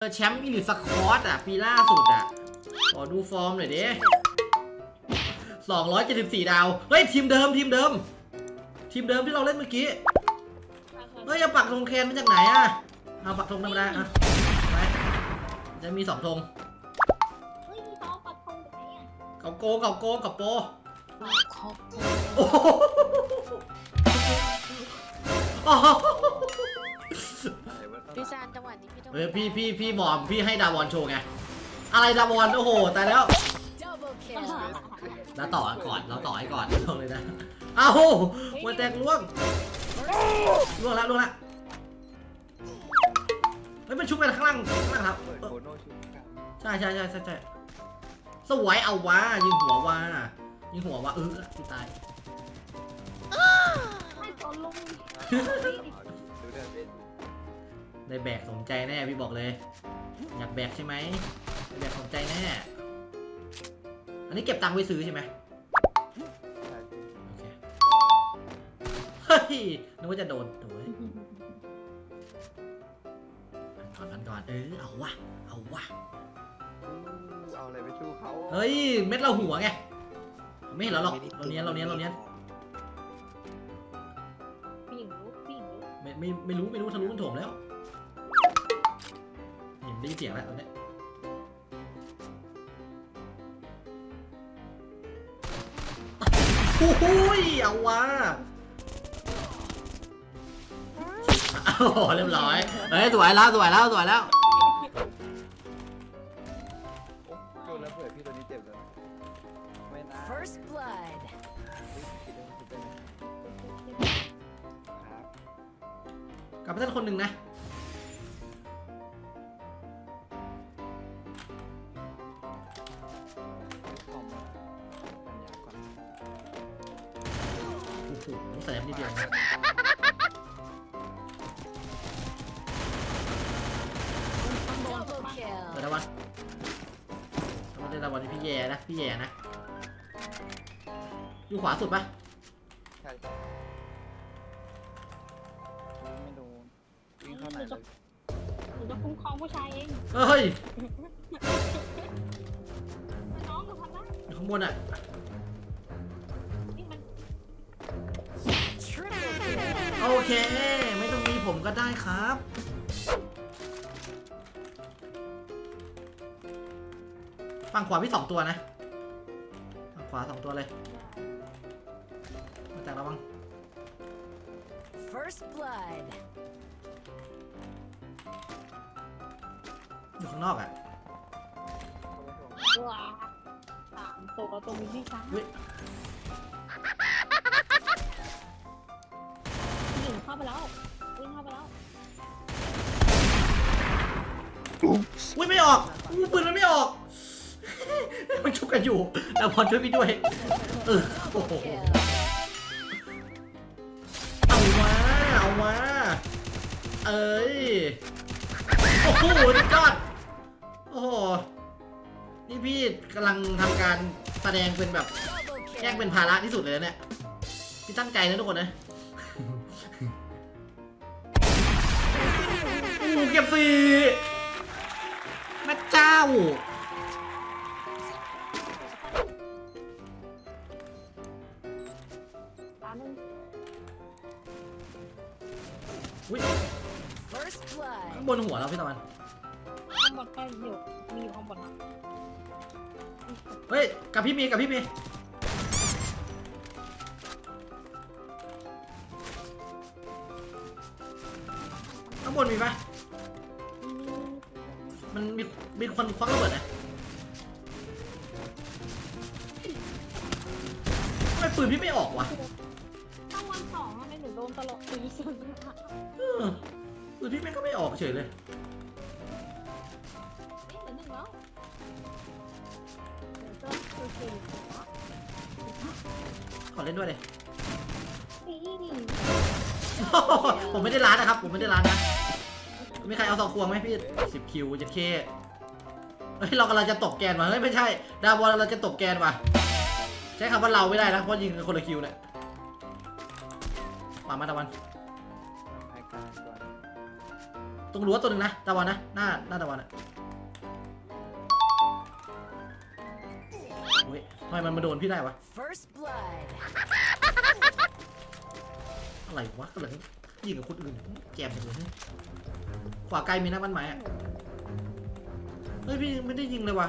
เออแชมป์อีลิสควอตอะ ปีล่าสุดอะ ขอดูฟอร์มหน่อยดิ274ดสิบสี่ดาว เฮ้ย ทีมเดิมทีมเดิม ทีมเดิมที่เราเล่นเมื่อกี้ เฮ้ยเอาปักธงแคนมาจากไหนอะ เอาปักธงธรรมดาอะไปจะมีสองธงเฮ้ยมีเขาปักธงตรงไหนอะเก่าโกเก่าโกเก่าโปขอบคุณโอ้โหโอ้โห พี่ซานจังหวะนี้พี่ต้องเออพี่พี่พี่บอมพี่ให้ดาวอนโชว์ไงอะไรดาวอนโอ้โหตายแล้ว double kill แล้วต่อก่อนเราต่อให้ก่อนลงเลยนะอ้าวหัวแตกล่วงล่วงแล้วล่วงแล้วเฮ้ยมันชุบไปข้างล่างข้างล่างครับเออใช่ใช่ใช่ใช่ใช่สวยเอาวะยิงหัววะยิงหัววะเออพี่ตายให้ตอนลง ได้แบกสมใจแน่พี่บอกเลย อยากแบกใช่ไหมได้แบกสมใจแน่ อันนี้เก็บตังค์ไว้ซื้อใช่ไหมโอเคเฮ้ยนึกว่าจะโดนโถ่ถอนพันก่อนเออเอาวะเอาวะเอาอะไรไปสู้เขาเฮ้ยเม็ดเราหัวไงไม่เห็นเราหรอกเราเนี้ยนเราเนี้ยนเราเนี้ยนผู้หญิงรู้ผู้หญิงรู้ไม่ไม่ไม่รู้ไม่รู้ทะลุมันโถมแล้ว เห็นได้ยินเสียงแล้วตอนเนี้ยโอ้โหยเอาวะโอ้โหเรียบร้อยเฮ้ยสวยแล้วสวยแล้วสวยแล้วโอ้โดนแล้วเผื่อพี่ตัวนี้เจ็บเลยไม่นะ first blood ครับกลับไปเต้นคนหนึ่งนะ คอมปัญญาก่อนโอ้โหแสบนิดเดียวนะต้องโดน double บ้าง kill เดี๋ยวนะวันต้องมาเต้นตะวันนี้พี่แย่นะพี่แย่นะอยู่ขวาสุดปะใช่ไม่โดนวิ่งเข้าไหนเลยหนูจะคุ้มครองผู้ชายเอง เฮ้ย บนอะนี่มัน triple kill โอเค ไม่ต้องมีผมก็ได้ครับฝั่งขวาพี่สองตัวนะฝั่งขวาสองตัวเลย มาจากระวัง first blood อยู่ข้างนอกอะ ว้าสามตัวตัวมีพี่ช้างเฮ้ยผู้หญิงเข้าไปแล้ววิ่งเข้าไปแล้วอุ้ยไม่ออกอู้ปืนมันไม่ออก มันชุบกันอยู่แต่พอช่วยพี่ด้วย เออโอ้โห kill เอามาเอามาเอ้ย โอ้โหสุดยอดโอ้โหนี่พี่กำลังทำการ แสดงเป็นแบบ double แยก kill เป็นภาระที่สุดเลยนะเนี่ยพี่ตั้งใจนะทุกคนนะอู้เก็บสี่แม่เจ้าตาหนึ่งอุ้ย first blood ข้างบนหัวเราพี่ตะวันข้างบนก็อยู่มีอยู่ข้างบนนะ เฮ้ย กับพี่เมย์กับพี่เมย์ข้างบนมีปะอืมมันมีมีคนควักระเบิดนะทำไมปืนพี่ไม่ออกวะต้องวันสองทำไมหนูโดนตลอดตีสุดเออปืนพี่แม่งก็ไม่ออกเฉยเลยนี่เหลือหนึ่งแล้วเดี๋ยวก็คือสี่ ขอเล่นด้วยเลยสี่ผมไม่ได้ร้านนะครับ ผมไม่ได้ร้านนะมีใครเอาสองควงไหมพี่สิบคิวจะเคเฮ้ยเรากำลังจะตบแกนว่ะเฮ้ยไม่ใช่ ดาวบอลเราจะตบแกนว่ะใช้คำว่าเราไม่ได้นะเพราะยิงกันคนละคิวเนี่ยมามาตะวันไอ้การก่อนตรงรั้วตัวหนึ่งนะตะวันนะหน้าหน้าตะวันอะ เฮ้ยทำไมมันมาโดนพี่ได้วะ First blood. อะไรวะกำลังยิงกับคนอื่นแจมกันเลยขวาไกลมีนะบ้านไม้อะเฮ้ยพี่ไม่ได้ยิงเลยวะ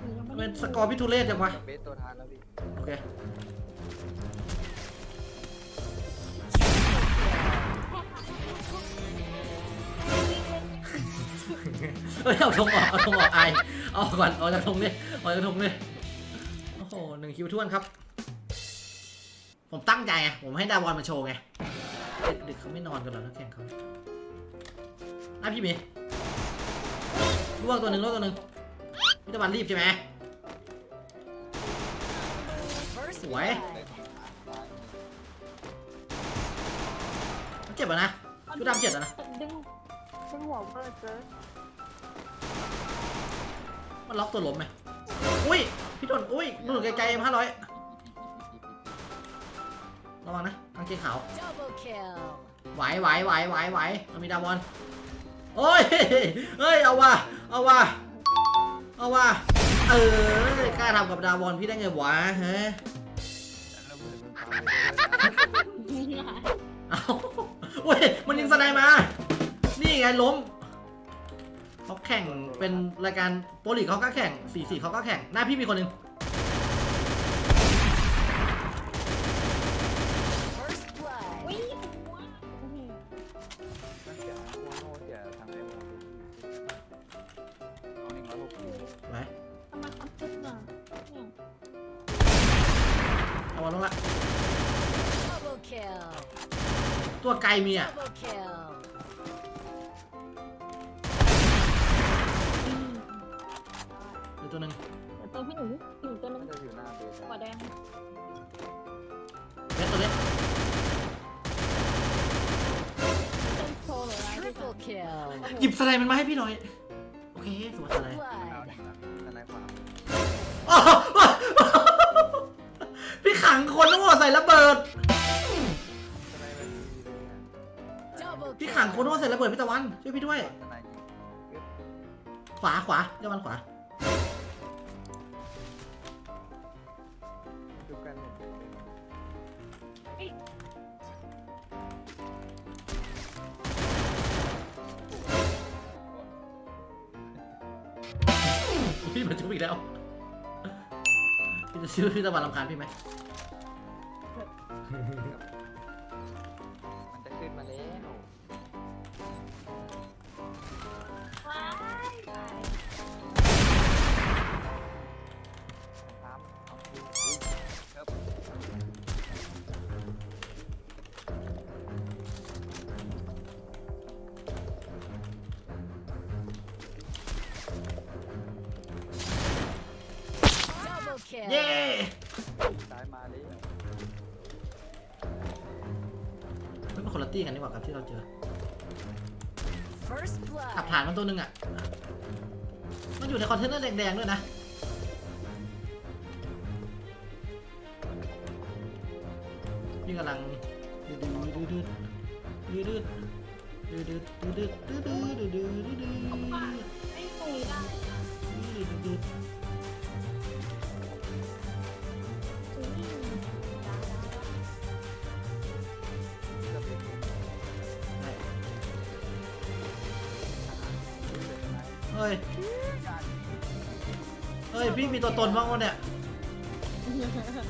หนูยังทำไม่ไมได้สกอร์พี่ทุเรศจังวะเบสตัวทานแล้วพี่โอเค เฮ้ยเอาธงออกเอาธงออกไอายเอาออกก่อนเอาจากธงเลยเอาจากธงเลยโอ้โหหนึ่ งคิวท้วนครับ ผมตั้งใจไงผมให้ดาวอนมาโชว์ไงเด็กๆเขาไม่นอนกันหรอกนักแข่งเขาอะพี่มย์ล่วงตัวหนึ่งล่วงตัวหนึ่งพี่ตะวันรีบใช่ไหม First Ủa? blood. เจ็บอะนะชุดดำเจ็บอะนะดึงดึงหัวเบิร์ดเจอมันล็อกตัวล้มไหมอุ้ย พี่โดนอุ้ยดูไกลๆห้าร้อยระวังนะกางเกงขาว Double kill. ไหวไหวไหวไหวไหวมันมีดาวอนโอ้ยเฮ้ยเอาว่ะเอาว่ะเอาว่ะเออกล้าทำกับดาวอนพี่ได้ไงวะฮะแล้วมือมันพังเลยเอาเว้ยมันยิงสไนมา นี่ไงล้ม เขาแข่งเป็นรายการโปรลีกเขาก็แข่งสี่สี่เขาก็แข่ง หน้าพี่มีคนหนึ่ง First blood. วิ่งหัวอื้อหือนั่นเสียโคโน่เสียทางไอ้วะเอาหนึ่งร้อยหกสิบไหวทำไมเขาตึ๊ดอะเนี่ยเอาวันลงละ Double kill. ตัวไกลมีอะ Double kill. ตัวหนึ่งเดี๋ยวตัวพี่หนูหนูตัวนึงน่าจะอยู่หน้าเบสหัวแดงเล็กตัวเล็กเป็นโชว์เลยนะ Triple kill. หยิบสไนมันมาให้พี่หน่อยโอเคสวยสไนเอา Blood. หนึ่งละทนายความอ้าวพี่ขังคนต้องบอกใส่ระเบิด ทนายมันดีเลยเนี่ย Double พี่ขังคนต้อง kill. บอกใส่ระเบิดพี่ตะวันช่วยพี่ด้วย ทนายยิงขวาขวาตะวันขวา พี่มาชุบอีกแล้วพี่จะซื้อพี่ตะวันรำคาญพี่ไหม เย้ซ้ายมาเลยมันเป็นคนละตี้กันดีกว่าครับที่เราเจอ First ขับ blood. ผ่านมันตัวหนึงอะ มันอยู่ในคอนเทนเนอร์แดงๆด้วยนะพี่กำลังดืดดืดดืดดืดดืดดืดดืดดืดดืดดืดดืดดืดดืดดืดดืดไม่คุยได้ดืดดืดอื ฮ้ย เฮ้ย พี่มีตัวตนบ้างวะเนี่ย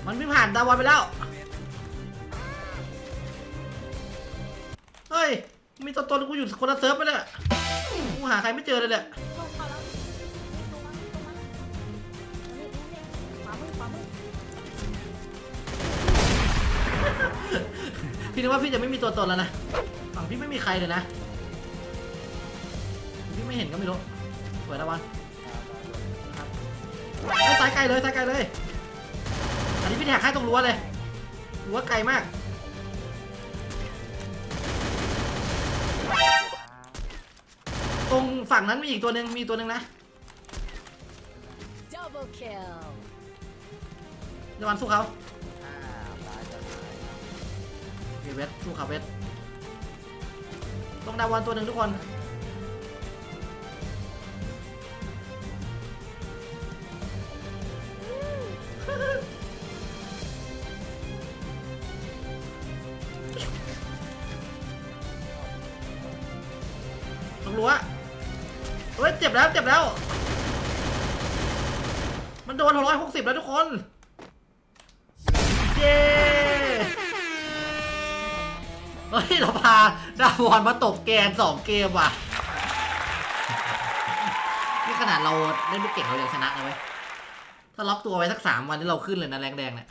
มันไม่ผ่านดาวอนไปแล้ว เฮ้ย มีตัวตนกูอยู่คนละเซิร์ฟไปเลยอะกูหาใครไม่เจอเลยแหละลงมาแล้วลงมาลงมานี่นี่ขวามือขวามือพี่นึกว่าพี่จะไม่มีตัวตนแล้วนะ ฝั่งพี่ไม่มีใครเลยนะ พี่ไม่เห็นก็ไม่รู้ วยตะวันครับเฮ้ยสายไกลเลยสายไกลเลย อันนี้พี่แท็กให้ตรงรั้วเลยรั้วไกลมากตรงฝั่งนั้นมีอีกตัวหนึ่งมีตัวหนึ่งนะ Double kill. ตะวันสู้เขาอ่าซ้ายจะซ้ายโอเคเวทสู้เขาเวทตรงดาววันตัวหนึ่งทุกคน บแล้วเจ็บแล้ว มันโดนร้อยหกสิบแล้วทุกคน เย้เฮ้ยเราพาดาวอนมาตบแกนสองเกมว่ะ นี่ขนาดเราเล่นไม่เก่งเรายังชนะเลยเว้ย ถ้าล็อกตัวไว้สักสามวันนี่เราขึ้นเลยนะแรงแดงเนี่ย